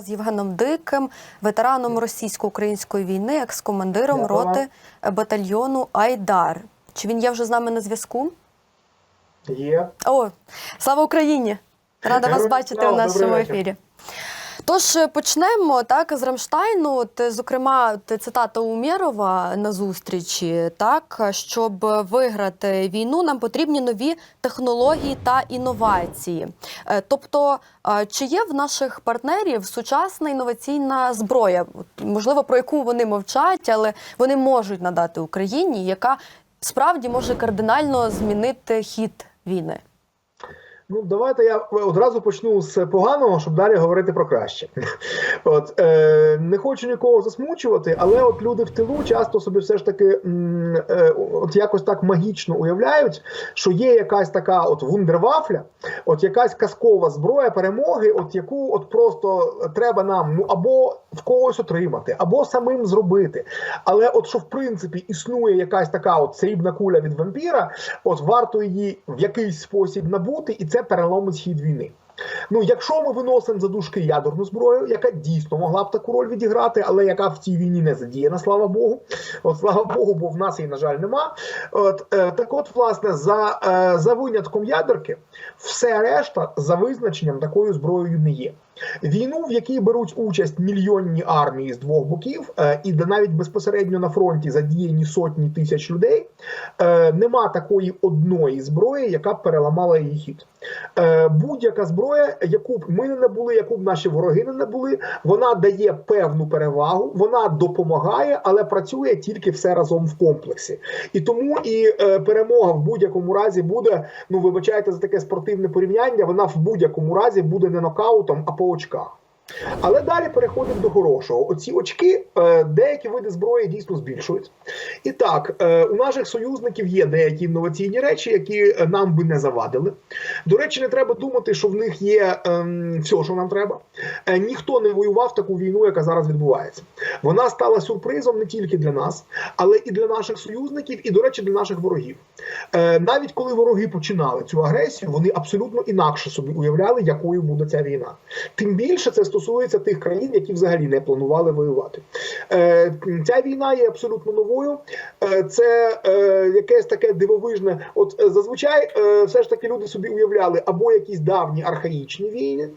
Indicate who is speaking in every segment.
Speaker 1: з Євгеном Диким, ветераном російсько-української війни, екс-командиром роти батальйону Айдар. Чи він є вже з нами на зв'язку?
Speaker 2: Є.
Speaker 1: О, слава Україні! Рада вас бачити у нашому ефірі. Тож е, почнемо так з Рамштайну. От, е, зокрема, от, цитата Умєрова на зустрічі. Так, щоб виграти війну, нам потрібні нові технології та інновації. Е, Тобто, е, чи є в наших партнерів сучасна інноваційна зброя? Можливо, про яку вони мовчать, але вони можуть надати Україні, яка справді може кардинально змінити хід війни.
Speaker 2: Ну, давайте я одразу почну з поганого, щоб далі говорити про краще. От е, не хочу нікого засмучувати, але от люди в тилу часто собі все ж таки е, от якось так магічно уявляють, що є якась така от вундервафля, от якась казкова зброя перемоги, от яку от просто треба нам ну або в когось отримати, або самим зробити. Але от що в принципі існує якась така от срібна куля від вампіра, от варто її в якийсь спосіб набути, і це переломить хід війни. Ну, якщо ми виносимо за дужки ядерну зброю, яка дійсно могла б таку роль відіграти, але яка в цій війні не задіяна, слава Богу. От слава Богу, бо в нас її, на жаль, нема. От е, так, от, власне, за, е, за винятком ядерки, все решта за визначенням такою зброєю не є. Війну, в якій беруть участь мільйонні армії з двох боків, е, і де навіть безпосередньо на фронті задіяні сотні тисяч людей, е, нема такої одної зброї, яка б переламала її хід. Е, Будь-яка зброя, яку б ми не набули, яку б наші вороги не набули, вона дає певну перевагу, вона допомагає, але працює тільки все разом в комплексі. І тому і перемога в будь-якому разі буде. Ну вибачайте за таке спортивне порівняння. Вона в будь-якому разі буде не нокаутом, а по coach, cara. Але далі переходимо до хорошого. Оці очки, е, деякі види зброї дійсно збільшують. І так, е, у наших союзників є деякі інноваційні речі, які е, нам би не завадили. До речі, не треба думати, що в них є ем, все, що нам треба. Ніхто не воював таку війну, яка зараз відбувається. Вона стала сюрпризом не тільки для нас, але і для наших союзників, і, до речі, для наших ворогів. Навіть коли вороги починали цю агресію, вони абсолютно інакше собі уявляли, якою буде ця війна. Тим більше це стосується тих країн, які взагалі не планували воювати. Е, ця війна є абсолютно новою. Е, це е, якесь таке дивовижне. От е, зазвичай е, все ж таки люди собі уявляли або якісь давні архаїчні війни,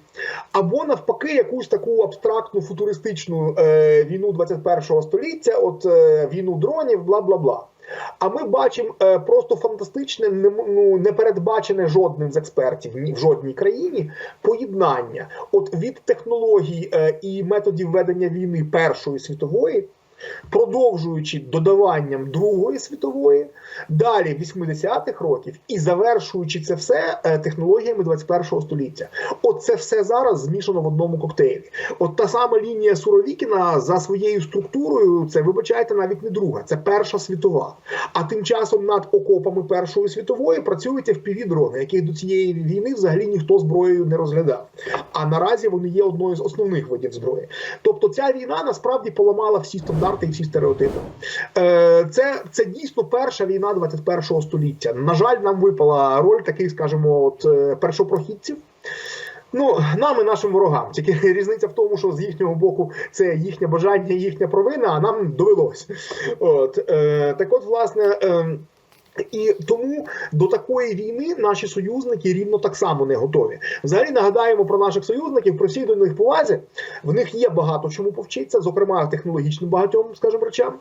Speaker 2: або навпаки, якусь таку абстрактну футуристичну е, війну 21 століття, от е, війну дронів, бла бла бла. А ми бачимо е, просто фантастичне, не, ну, не передбачене жодним з експертів ні в жодній країні поєднання от від технологій е, і методів ведення війни Першої світової. Продовжуючи додаванням Другої світової, далі 80-х років і завершуючи це все е, технологіями 21-го століття. От це все зараз змішано в одному коктейлі. От та сама лінія Суровікіна за своєю структурою, це вибачайте, навіть не друга, це перша світова. А тим часом над окопами Першої світової працюють FPV-дрони, яких до цієї війни взагалі ніхто зброєю не розглядав. А наразі вони є одною з основних видів зброї. Тобто ця війна насправді поламала всі стандарти і всі стереотипи. Е, Це, це дійсно перша війна 21-го століття. На жаль, нам випала роль таких, скажімо, от е, першопрохідців. Ну, нам і нашим ворогам. Тільки різниця в тому, що з їхнього боку це їхнє бажання, їхня провина, а нам довелось. От е, так, от, власне. Е, і тому до такої війни наші союзники рівно так само не готові. Взагалі нагадаємо про наших союзників, про всі до них повазі. В них є багато чому повчитися, зокрема технологічним багатьом, скажімо, речам.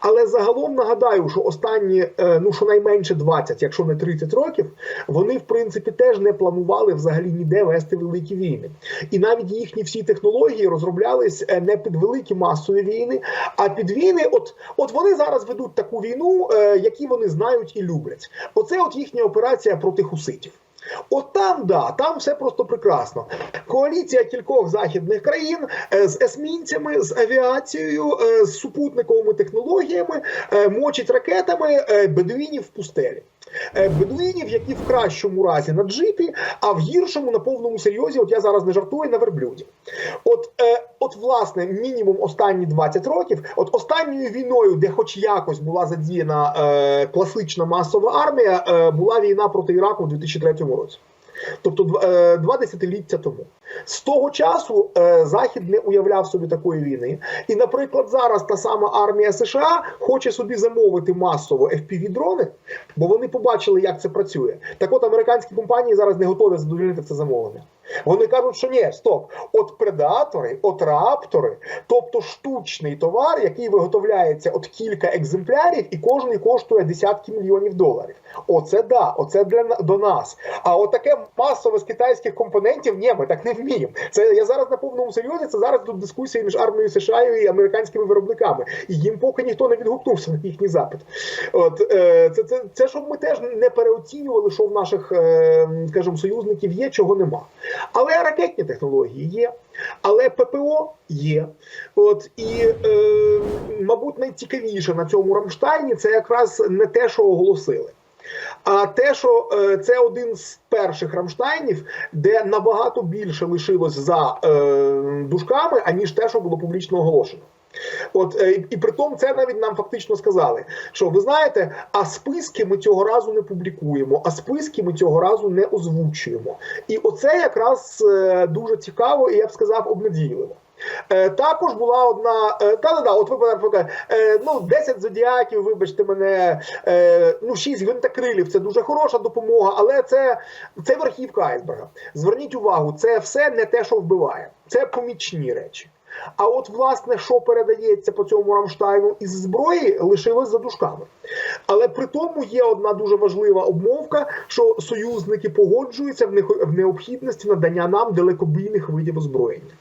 Speaker 2: Але загалом нагадаю, що останні е, ну щонайменше 20, якщо не 30 років, вони в принципі теж не планували взагалі ніде вести великі війни. І навіть їхні всі технології розроблялись е, не під великі масові війни, а під війни. От, от вони зараз ведуть таку війну, е, які вони знають і люблять. Оце от їхня операція проти хуситів. От там, да, там все просто прекрасно. Коаліція кількох західних країн е, з есмінцями, з авіацією, е, з супутниковими технологіями, е, мочить ракетами бедуїнів в пустелі. Е, Бедуїнів, які в кращому разі на джипі, а в гіршому на повному серйозі, от я зараз не жартую, на верблюді. От, е, от власне, мінімум останні 20 років, от останньою війною, де хоч якось була задіяна е, класична масова армія, е, була війна проти Іраку у 2003 році. Тобто е, два десятиліття тому. З того часу е, Захід не уявляв собі такої війни. І, наприклад, зараз та сама армія США хоче собі замовити масово FPV-дрони, бо вони побачили, як це працює. Так от американські компанії зараз не готові задовольнити це замовлення. Вони кажуть, що ні, стоп, от предатори, от раптори, тобто штучний товар, який виготовляється от кілька екземплярів, і кожний коштує десятки мільйонів доларів. Оце да, оце для до нас. А от таке масове з китайських компонентів, ні, ми так не вміємо. Це я зараз на повному серйозі. Це зараз тут дискусія між армією США і американськими виробниками. І їм поки ніхто не відгукнувся на їхній запит. От е, це, це, це щоб ми теж не переоцінювали, що в наших, е, скажімо, союзників є, чого нема. Але ракетні технології є, але ППО є. От і, е, мабуть, найцікавіше на цьому Рамштайні це якраз не те, що оголосили. А те, що е, це один з перших Рамштайнів, де набагато більше лишилось за е, дужками, аніж те, що було публічно оголошено. От е, і при тому це навіть нам фактично сказали, що ви знаєте, а списки ми цього разу не публікуємо, а списки ми цього разу не озвучуємо. І оце якраз е, дуже цікаво, і я б сказав, обнадійливо. Е, також була одна е, та да, от ви е, ну 10 зодіаків, вибачте мене, е, ну 6 гвинтокрилів це дуже хороша допомога, але це, це верхівка айсберга. Зверніть увагу, це все не те, що вбиває, це помічні речі. А от власне, що передається по цьому Рамштайну із зброї, лишилось за дужками. Але при тому є одна дуже важлива обмовка, що союзники погоджуються в необхідності надання нам далекобійних видів озброєння.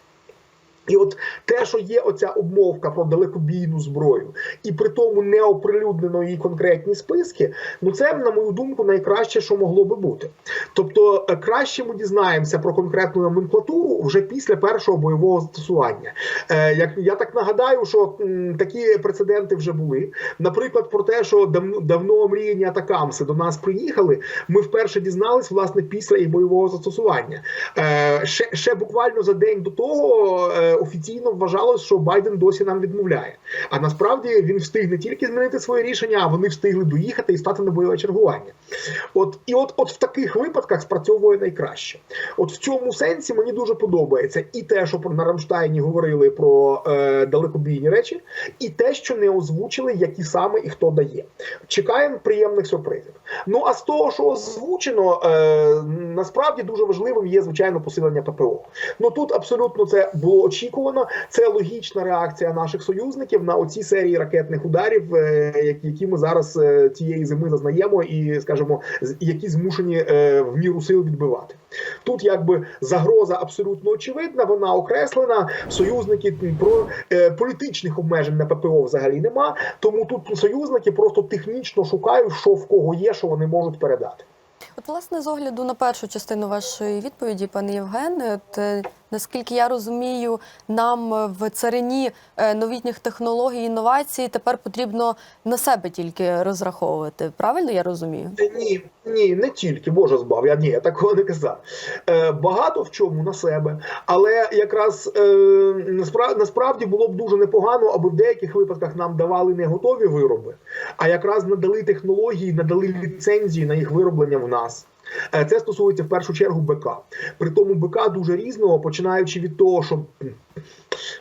Speaker 2: І от те, що є оця обмовка про далекобійну зброю, і при тому не оприлюднено її конкретні списки, ну це, на мою думку, найкраще, що могло би бути. Тобто, е, краще ми дізнаємося про конкретну номенклатуру вже після першого бойового застосування. Е, як я так нагадаю, що такі прецеденти вже були. Наприклад, про те, що давно, мріяні атакамси до нас приїхали, ми вперше дізнались власне після їх бойового застосування. Е, ще, ще буквально за день до того. Офіційно вважалось, що Байден досі нам відмовляє. А насправді він встиг не тільки змінити своє рішення, а вони встигли доїхати і стати на бойове чергування. От і от, от в таких випадках спрацьовує найкраще. От в цьому сенсі мені дуже подобається і те, що на Рамштайні говорили про е, далекобійні речі, і те, що не озвучили, які саме і хто дає. Чекаємо приємних сюрпризів. Ну а з того, що озвучено, е, насправді дуже важливим є звичайно посилення ППО. Ну тут абсолютно це було очікувано. Це логічна реакція наших союзників на оці серії ракетних ударів, е, які- ми зараз е, цієї зими зазнаємо, і скажімо, які змушені е, в міру сил відбивати. Тут якби загроза абсолютно очевидна, вона окреслена. Союзники про е, політичних обмежень на ППО взагалі нема. Тому тут союзники просто технічно шукають, що в кого є, що вони можуть передати.
Speaker 1: От, власне, з огляду на першу частину вашої відповіді, пане Євгене, от е, наскільки я розумію, нам е, в царині е, новітніх технологій інновацій тепер потрібно на себе тільки розраховувати. Правильно я розумію?
Speaker 2: Е, Ні, ні, не тільки, Боже збав, я ні, я такого не казав. Е, багато в чому на себе, але якраз е, насправді, насправді було б дуже непогано, аби в деяких випадках нам давали не готові вироби, а якраз надали технології, надали ліцензії на їх вироблення в нас. Е, Це стосується в першу чергу БК. При тому БК дуже різного, починаючи від того, що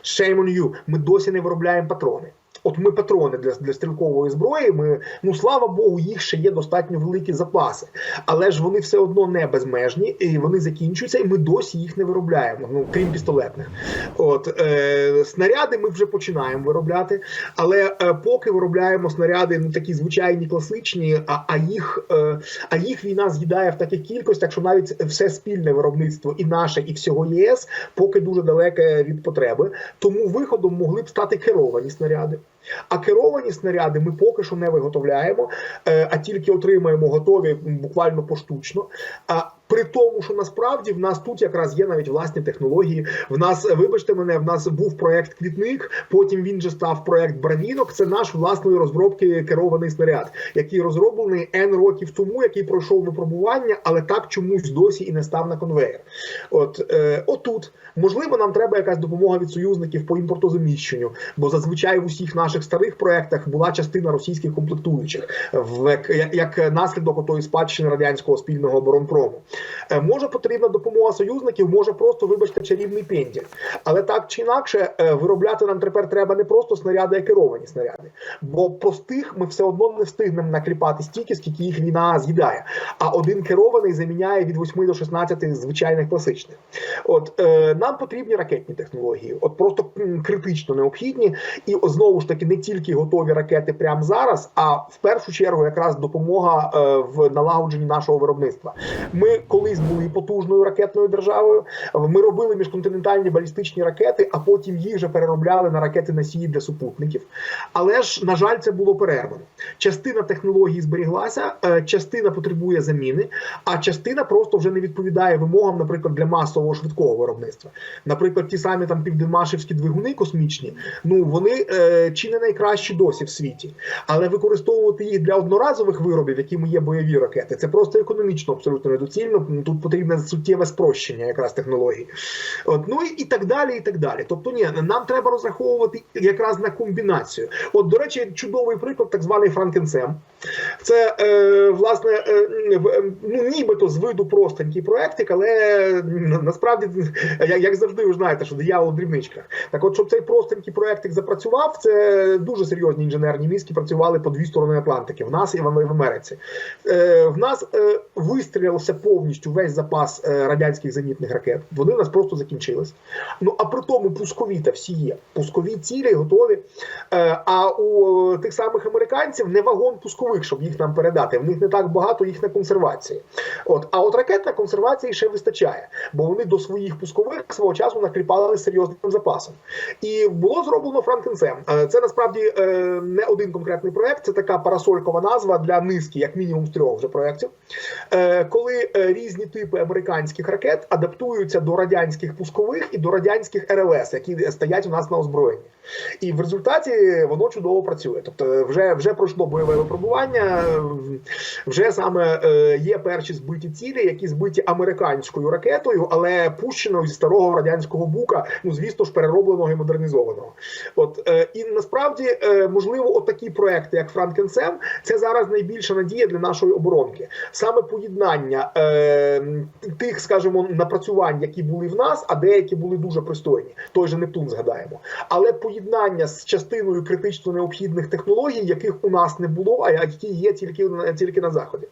Speaker 2: shame on you, ми досі не виробляємо патрони. От ми патрони для, для стрілкової зброї. Ми ну слава Богу, їх ще є достатньо великі запаси, але ж вони все одно не безмежні, і вони закінчуються, і ми досі їх не виробляємо. Ну крім пістолетних. От е, снаряди ми вже починаємо виробляти, але е, поки виробляємо снаряди, ну такі звичайні класичні, а, а їх е, а їх війна з'їдає в таких кількостях, що навіть все спільне виробництво і наше, і всього ЄС поки дуже далеке від потреби. Тому виходом могли б стати керовані снаряди. А керовані снаряди ми поки що не виготовляємо, е, а тільки отримаємо готові буквально поштучно. При тому, що насправді в нас тут якраз є навіть власні технології. В нас, е, вибачте мене, в нас був проект Квітник, потім він же став проект Бравінок. Це наш власної розробки керований снаряд, який розроблений N років тому, який пройшов випробування, але так чомусь досі і не став на конвейер. От е, отут можливо нам треба якась допомога від союзників по імпортозаміщенню, бо зазвичай в усіх наших старих проектах була частина російських комплектуючих в як, як наслідок отої спадщини радянського спільного оборонпрому. Е, Може потрібна допомога союзників, може просто, вибачте, чарівний пенділь. Але так чи інакше, е, виробляти нам тепер треба не просто снаряди, а керовані снаряди. Бо простих ми все одно не встигнемо накліпати стільки, скільки їх війна з'їдає. А один керований заміняє від 8 до 16 звичайних класичних. От е, нам потрібні ракетні технології, от просто критично необхідні. І знову ж таки не тільки готові ракети прямо зараз, а в першу чергу якраз допомога е, в налагодженні нашого виробництва. Ми колись були потужною ракетною державою. Ми робили міжконтинентальні балістичні ракети, а потім їх вже переробляли на ракети носії для супутників. Але ж на жаль, це було перервано. Частина технології зберіглася, е, частина потребує заміни, а частина просто вже не відповідає вимогам, наприклад, для масового швидкого виробництва. Наприклад, ті самі там південмашівські двигуни космічні, ну вони е, чи не найкращі досі в світі, але використовувати їх для одноразових виробів, якими є бойові ракети, це просто економічно абсолютно недоцільно. Тут потрібне суттєве спрощення якраз технологій. От, ну і так далі, і так далі. Тобто, ні, нам треба розраховувати якраз на комбінацію. От, до речі, чудовий приклад, так званий Франкенсем. Це е, власне е, е, ну нібито з виду простенький проектик, але насправді, як, як завжди, ви знаєте, що диявол в дрібничках. Так, от щоб цей простенький проектик запрацював, це дуже серйозні інженерні мізки працювали по дві сторони Атлантики в нас і в Америці. Е, в нас е, вистрілявся повністю весь запас е, радянських зенітних ракет. Вони в нас просто закінчились. Ну а при тому пускові та всі є. Пускові цілі готові. Е, а у тих самих американців не вагон пускових, щоб їх нам передати. В них не так багато їх на консервації. От, а от ракет на консервації ще вистачає, бо вони до своїх пускових свого часу накліпали серйозним запасом. І було зроблено Франкенсем. Е, Це насправді е, не один конкретний проект, це така парасолькова назва для низки, як мінімум з трьох вже проєктів. Е, Коли різні типи американських ракет адаптуються до радянських пускових і до радянських РЛС, які стоять у нас на озброєнні. І в результаті воно чудово працює. Тобто, вже вже пройшло бойове випробування, вже саме е, є перші збиті цілі, які збиті американською ракетою, але пущеною зі старого радянського бука, ну звісно ж, переробленого і модернізованого. От е, і насправді е, можливо, от такі проекти, як Франкенсем, це зараз найбільша надія для нашої оборонки. Саме поєднання е, тих, скажімо, напрацювань, які були в нас, а деякі були дуже пристойні. Той же Нептун згадаємо. Але поєднання з частиною критично необхідних технологій, яких у нас не було, а які є тільки, тільки на заході.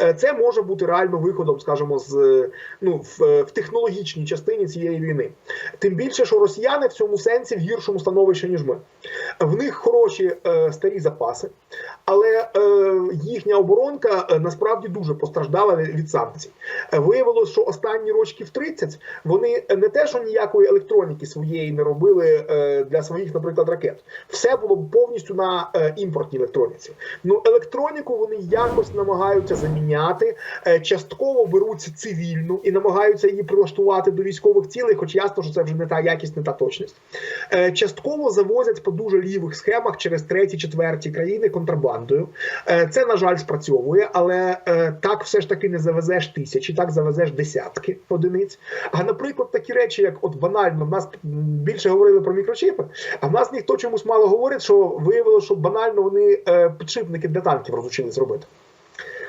Speaker 2: Е, Це може бути реально виходом, скажімо, з е, ну в, в технологічній частині цієї війни. Тим більше, що росіяни в цьому сенсі в гіршому становищі ніж ми. В них хороші е, старі запаси, але е, їхня оборонка е, насправді дуже постраждала від санкцій. Е, Виявилось, що останні рочків 30 вони не те, що ніякої електроніки своєї не робили е, для своїх, наприклад, ракет. Все було повністю на е, імпортній електроніці. Ну, електроніку вони якось намагаються заміняти, е, частково беруть цивільну і намагаються її прилаштувати до військових цілей, хоч ясно, що це вже не та якість, не та точність. Е, частково завозять по дуже лівих схемах через треті, четверті країни контрабандою. Е, Це, на жаль, спрацьовує, але так все ж таки не завезеш тисячі, так завезеш десятки одиниць. А наприклад, такі речі, як от банально, в нас більше говорили про мікрочипи, а в нас ніхто чомусь мало говорить, що виявилося, що банально вони підшипники для танків розучились робити.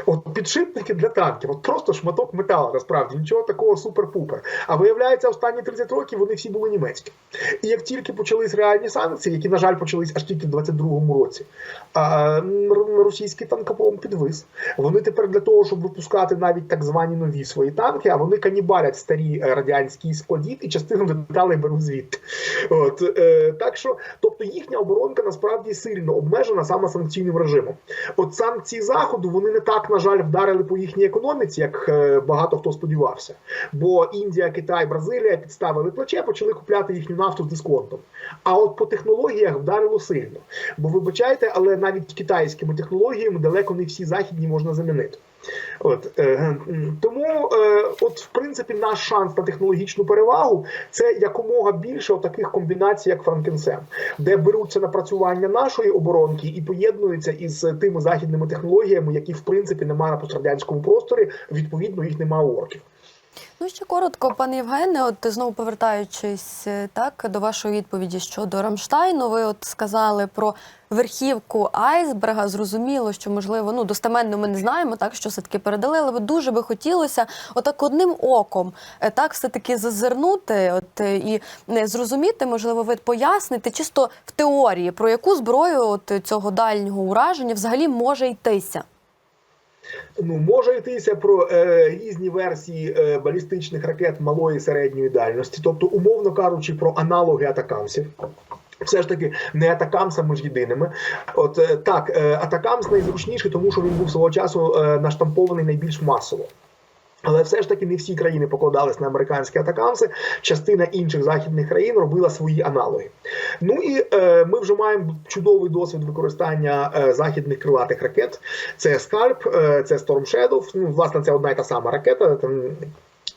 Speaker 2: От підшипники для танків, от просто шматок металу, насправді нічого такого супер-пупер. А виявляється, останні 30 років вони всі були німецькі. І як тільки почались реальні санкції, які, на жаль, почались аж тільки в 22-му році, російський танкопром підвис. Вони тепер для того, щоб випускати навіть так звані нові свої танки, а вони канібалять старі е, радянські складі і частину деталей беруть звідти. От е, так що, тобто їхня оборонка насправді сильно обмежена саме санкційним режимом. От санкції заходу вони не так на жаль вдарили по їхній економіці, як е, багато хто сподівався. Бо Індія, Китай, Бразилія підставили плече, почали купляти їхню нафту з дисконтом. А от по технологіях вдарило сильно. Бо вибачайте, але навіть китайськими технологіями далеко не всі західні можна замінити. От е, тому, е, от в принципі, наш шанс на технологічну перевагу це якомога більше таких комбінацій, як Франкенсен, де беруться напрацювання нашої оборонки і поєднуються із тими західними технологіями, які в принципі немає на пострадянському просторі. Відповідно, їх немає орків.
Speaker 1: Ну ще коротко, пане Євгене, от знову повертаючись е, так до вашої відповіді щодо Рамштайну, ви от сказали про верхівку айсберга. Зрозуміло, що можливо, ну достеменно ми не знаємо, так що все таки передали, але дуже би хотілося отак одним оком е, так все таки зазирнути, от е, і е, зрозуміти, можливо, ви поясните чисто в теорії про яку зброю от цього дальнього ураження взагалі може йтися.
Speaker 2: Ну, може йтися про е, різні версії е, балістичних ракет малої і середньої дальності, тобто, умовно кажучи, про аналоги атакамсів. Все ж таки не атакамсами ж єдиними. От е, так, е, атакамс найзручніший, тому що він був свого часу е, наштампований найбільш масово. Але все ж таки не всі країни покладались на американські атакамси. Частина інших західних країн робила свої аналоги. Ну і е, ми вже маємо чудовий досвід використання е, західних крилатих ракет. Це Скальп, е, це Storm Shadow. Ну, власне, це одна і та сама ракета. Там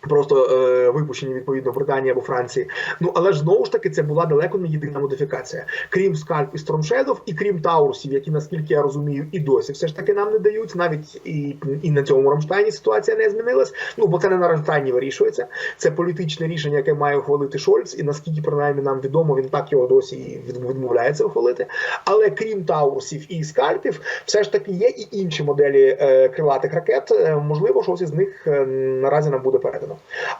Speaker 2: Просто е, випущені відповідно Британії або Франції. Ну але ж знову ж таки це була далеко не єдина модифікація. Крім Скальп і Shadow, і крім Таурусів, які наскільки я розумію, і досі все ж таки нам не дають. Навіть і, і на цьому Рамштайні ситуація не змінилась. Ну бо це не на Рамштайні вирішується. Це політичне рішення, яке має ухвалити Шольц, і наскільки принаймні нам відомо, він так його досі відмовляється ухвалити. Але крім Таурусів і Скальпів, все ж таки є і інші моделі е, крилатих ракет. Е, можливо, щось із них е, наразі нам буде передано.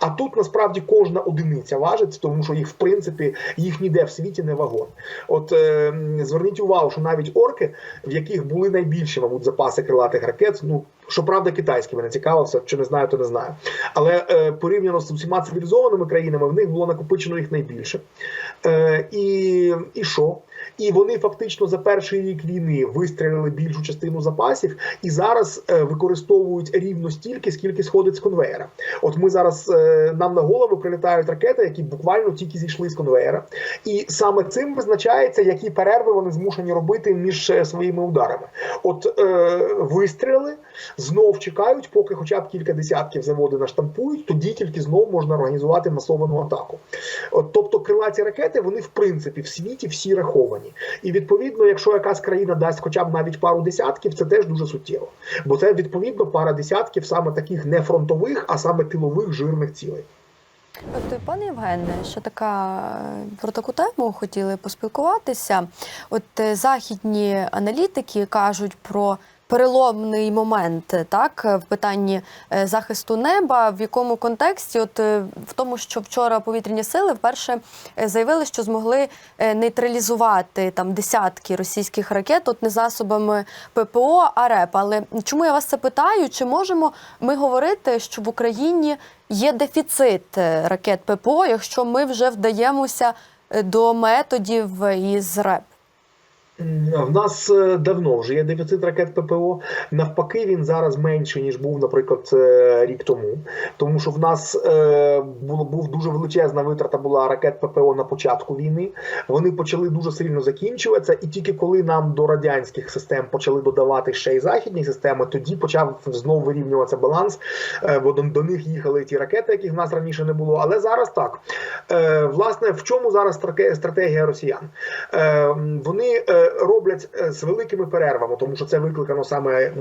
Speaker 2: А тут насправді кожна одиниця важить, тому що їх в принципі їх ніде в світі не вагон. От е, зверніть увагу, що навіть орки, в яких були найбільші, мабуть, запаси крилатих ракет, ну щоправда, китайські мене цікавився, чи не знаю, то не знаю. Але е, порівняно з усіма цивілізованими країнами, в них було накопичено їх найбільше. Е, і, і що? І вони фактично за перший рік війни вистрілили більшу частину запасів і зараз е, використовують рівно стільки, скільки сходить з конвеєра. От ми зараз е, нам на голову прилітають ракети, які буквально тільки зійшли з конвеєра, і саме цим визначається, які перерви вони змушені робити між е, своїми ударами. От е, вистріли знов чекають, поки хоча б кілька десятків заводи наштампують, тоді тільки знов можна організувати масовану атаку. От, тобто крилаті ракети вони в принципі в світі всі раховані. І відповідно, якщо якась країна дасть хоча б навіть пару десятків, це теж дуже суттєво. Бо це відповідно пара десятків саме таких не фронтових, а саме тилових жирних цілей.
Speaker 1: От, пане Євгене, що така е, про таку тему хотіли поспілкуватися. От е, західні аналітики кажуть про переломний момент так в питанні е, захисту неба. В якому контексті? От е, в тому, що вчора повітряні сили вперше е, заявили, що змогли нейтралізувати там десятки російських ракет, от не засобами ППО, а РЕП. Але чому я вас це питаю? Чи можемо ми говорити, що в Україні є дефіцит ракет ППО, якщо ми вже вдаємося до методів із РЕП?
Speaker 2: В нас е, давно вже є дефіцит ракет ППО. Навпаки, він зараз менший ніж був, наприклад, рік тому. Тому що в нас е, було був дуже величезна витрата була ракет ППО на початку війни. Вони почали дуже сильно закінчуватися, і тільки коли нам до радянських систем почали додавати ще й західні системи, тоді почав знову вирівнюватися баланс. Е, бо до, них їхали ті ракети, яких в нас раніше не було. Але зараз так. Власне, в чому зараз стратегія росіян? Вони роблять е, з великими перервами, тому що це викликано саме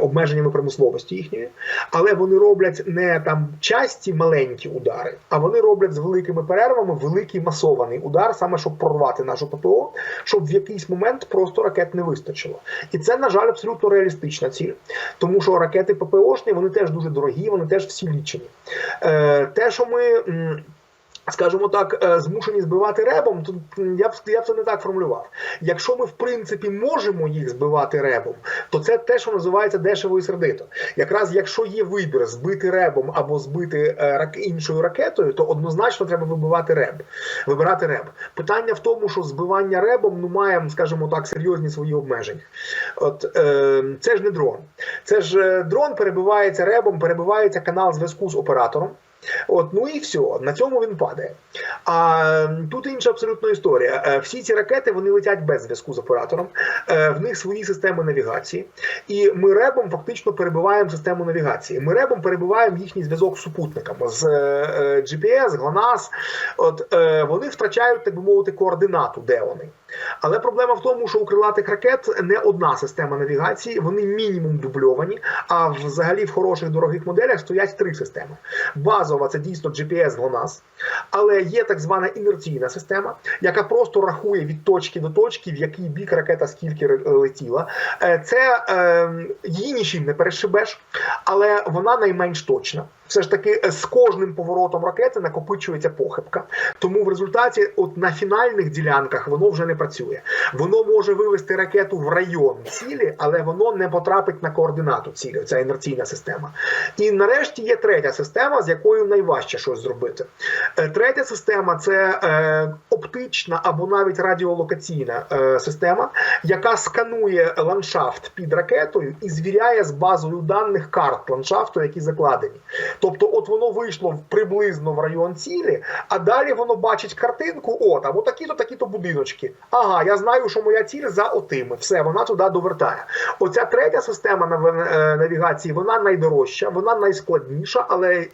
Speaker 2: обмеженнями промисловості їхньої, але вони роблять не там часті маленькі удари, а вони роблять з великими перервами великий масований удар, саме щоб прорвати нашу ППО, щоб в якийсь момент просто ракет не вистачило. І це, на жаль, абсолютно реалістична ціль, тому що ракети ППОшні вони теж дуже дорогі, вони теж всі лічені. Е, те, що ми. Скажімо так, е, змушені збивати ребом, то я б я б це не так формулював. Якщо ми в принципі можемо їх збивати ребом, то це те, що називається дешево і сердито. Якраз якщо є вибір збити ребом або збити е, іншою ракетою, то однозначно треба вибивати реб, вибирати реб. Питання в тому, що збивання ребом ну має, скажімо так, серйозні свої обмеження. От е, це ж не дрон. Це ж е, дрон перебивається ребом, перебивається канал зв'язку з оператором. От, ну і все, на цьому він падає. А тут інша абсолютно історія. Е, Всі ці ракети вони летять без зв'язку з оператором, Е, в них свої системи навігації, і ми ребом фактично перебиваємо систему навігації. Ми ребом перебиваємо їхній зв'язок з супутниками з е, GPS, GLONASS. От вони втрачають, так би мовити, координату, де вони. Але проблема в тому, що у крилатих ракет не одна система навігації, вони мінімум дубльовані. А взагалі в хороших дорогих моделях стоять три системи. Базова це дійсно GPS GLONASS, але є так звана інерційна система, яка просто рахує від точки до точки, в який бік ракета скільки летіла. Е, Це е, її нічим не перешибеш, але вона найменш точна. Все ж таки е, з кожним поворотом ракети накопичується похибка. Тому в результаті, от на фінальних ділянках, воно вже не працює. Воно може вивести ракету в район цілі, але воно не потрапить на координату цілі. Ця інерційна система. І нарешті є третя система, з якою найважче щось зробити. Е, Третя система це е, оптична або навіть радіолокаційна е, система, яка сканує ландшафт під ракетою і звіряє з базою даних карт ландшафту, які закладені. Тобто, от воно вийшло приблизно в район цілі, а далі воно бачить картинку: о, там отакі-то, такі-то будиночки. Ага, я знаю, що моя ціль за отими. Все, вона туди довертає. Оця третя система е, навігації, вона найдорожча, вона найскладніша, але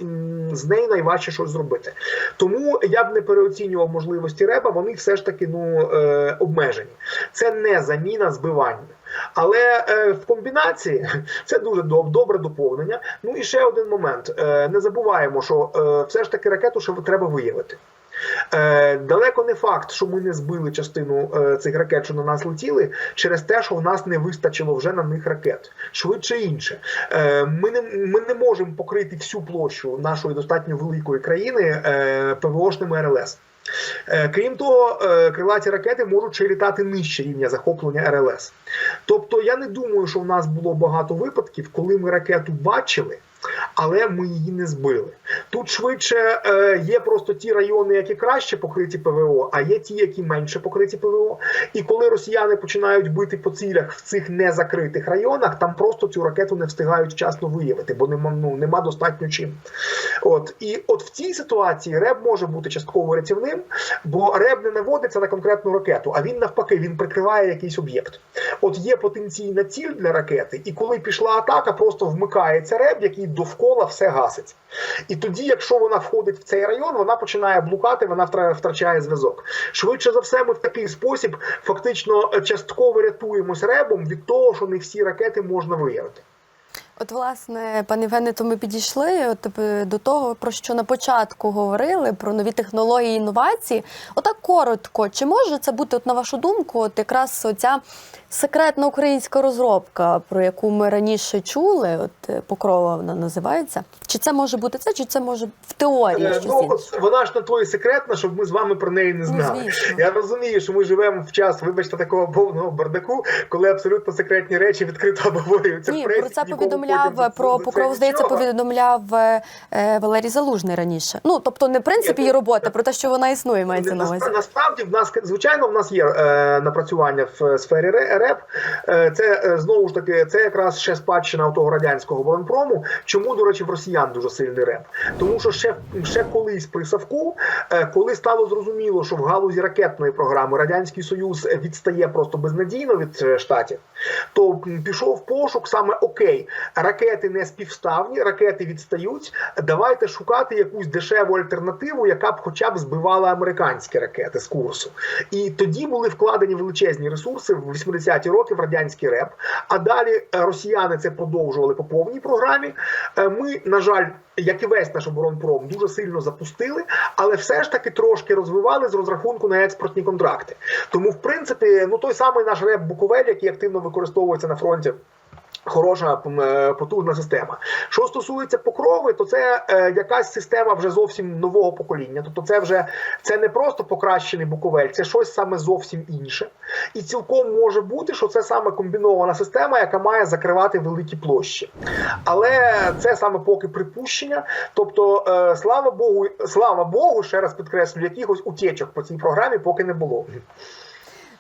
Speaker 2: з нею найважче щось зробити. Тому я б не переоцінював можливості реба, вони все ж таки ну, е, обмежені. Це не заміна збивання. Але е, в комбінації це дуже доб- добре доповнення. Ну і ще один момент: е, не забуваємо, що е, все ж таки ракету ще треба виявити. Далеко не факт, що ми не збили частину цих ракет, що на нас летіли, через те, що в нас не вистачило вже на них ракет. Швидше інше. Ми, не, ми не можемо покрити всю площу нашої достатньо великої країни ПВОшними РЛС. Е, Крім того, е, крилаті ракети можуть ще літати нижче рівня захоплення РЛС. Тобто я не думаю, що в нас було багато випадків, коли ми ракету бачили, але ми її не збили. Тут швидше е, є просто ті райони, які краще покриті ПВО, а є ті, які менше покриті ПВО. І коли росіяни починають бити по цілях в цих незакритих районах, там просто цю ракету не встигають вчасно виявити, бо нема, ну, нема достатньо чим. От і от в цій ситуації РЕБ може бути частково рятівним, бо РЕБ не наводиться на конкретну ракету, а він навпаки він прикриває якийсь об'єкт. От є потенційна ціль для ракети, і коли пішла атака, просто вмикається РЕБ, який довкола все гасить. І тоді, якщо вона входить в цей район, вона починає блукати, вона втра- втрачає зв'язок. Швидше за все, ми в такий спосіб фактично е, частково рятуємось ребом від того, що не всі ракети можна виявити.
Speaker 1: От, власне, пане Євгене, то ми підійшли от, е, до того, про що на початку говорили, про нові технології і інновації. Отак коротко, чи може це бути, от, на вашу думку, от якраз оця секретна українська розробка, про яку ми раніше чули, от е, Покрова вона називається? Чи це може бути це, чи це може в теорії
Speaker 2: Е, Ну, вона ж на то і секретна, щоб ми з вами про неї не знали.
Speaker 1: звісно.
Speaker 2: Я розумію, що ми живемо в час, вибачте, такого повного бардаку, коли абсолютно секретні речі відкрито обговорюються.
Speaker 1: Ні,
Speaker 2: в пресі,
Speaker 1: про це
Speaker 2: потім
Speaker 1: повідомляв про Покров, здається, повідомляв е, е, Валерій Залужний раніше. Ну тобто, не принцип
Speaker 2: Ні,
Speaker 1: її роботи, про те, що вона існує, мається на увазі.
Speaker 2: Насправді, в нас звичайно в нас є е, напрацювання в сфері ре- РЕП. Це знову ж таки це якраз ще спадщина того радянського воєнпрому. Чому до речі в росіян дуже сильний реп? Тому що ще ще колись при Савку, коли стало зрозуміло, що в галузі ракетної програми радянський союз відстає просто безнадійно від штатів, то пішов пошук саме окей, ракети не співставні, ракети відстають. Давайте шукати якусь дешеву альтернативу, яка б хоча б збивала американські ракети з курсу. І тоді були вкладені величезні ресурси в 80-ті роки в радянський РЕП. А далі е, росіяни це продовжували по повній програмі. Е, Ми, на жаль. Як і весь наш оборонпром, дуже сильно запустили, але все ж таки трошки розвивали з розрахунку на експортні контракти. Тому, в принципі, ну той самий наш реп Буковель, який активно використовується на фронті. Хороша е, потужна система. Що стосується покрови, то це е, якась система вже зовсім нового покоління. Тобто, це вже це не просто покращений буковель, це щось саме зовсім інше. І цілком може бути, що це саме комбінована система, яка має закривати великі площі. Але це саме поки припущення. Тобто, е, слава Богу, слава Богу, ще раз підкреслю, якихось утечок по цій програмі поки не було.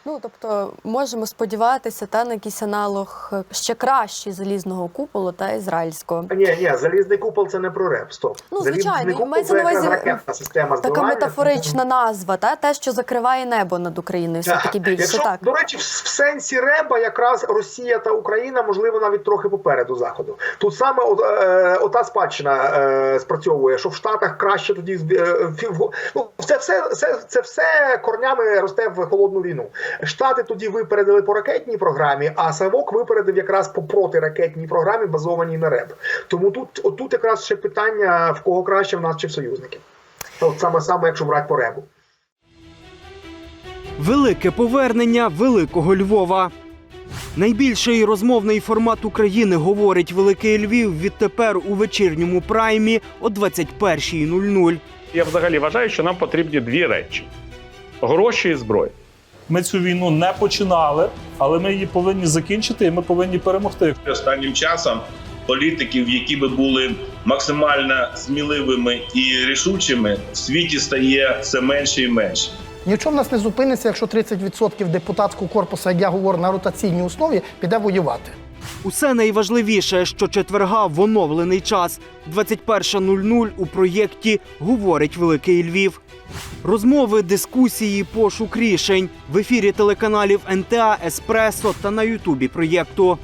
Speaker 1: Ну тобто можемо сподіватися та на якийсь аналог е, ще кращий залізного куполу та ізраїльського.
Speaker 2: Ні, ні, залізний купол це не про реп. Стоп.
Speaker 1: Ну, звичайно,
Speaker 2: купол
Speaker 1: мається
Speaker 2: це
Speaker 1: на увазі,
Speaker 2: система
Speaker 1: Така метафорична назва, та те, що закриває небо над Україною, все таки більше
Speaker 2: Якщо,
Speaker 1: так.
Speaker 2: До речі, в, сенсі реба якраз Росія та Україна, можливо, навіть трохи попереду заходу. Тут саме от, е, ота спадщина е, спрацьовує, що в Штатах краще тоді е, в- ну, це все, це, це все корнями росте в холодну війну. Штати тоді випередили по ракетній програмі, а Савок випередив якраз по протиракетній програмі, базованій на РЕБ. Тому тут, отут якраз ще питання, в кого краще в нас чи в союзників. От саме саме, якщо брати по ребу.
Speaker 3: Велике повернення великого Львова. Найбільший розмовний формат України говорить Великий Львів відтепер у вечірньому праймі о 21.00.
Speaker 4: Я взагалі вважаю, що нам потрібні дві речі: гроші і зброя.
Speaker 5: Ми цю війну не починали, але ми її повинні закінчити, і ми повинні перемогти.
Speaker 6: останнім часом політиків, які би були максимально сміливими і рішучими, в світі стає все менше і менше.
Speaker 7: Нічого в нас не зупиниться, якщо 30% депутатського корпусу, як я говорю, на ротаційній основі піде воювати.
Speaker 3: Усе найважливіше, що четверга в оновлений час 21.00 у проєкті говорить Великий Львів. Розмови, дискусії, пошук рішень в ефірі телеканалів НТА, Еспресо та на Ютубі проєкту.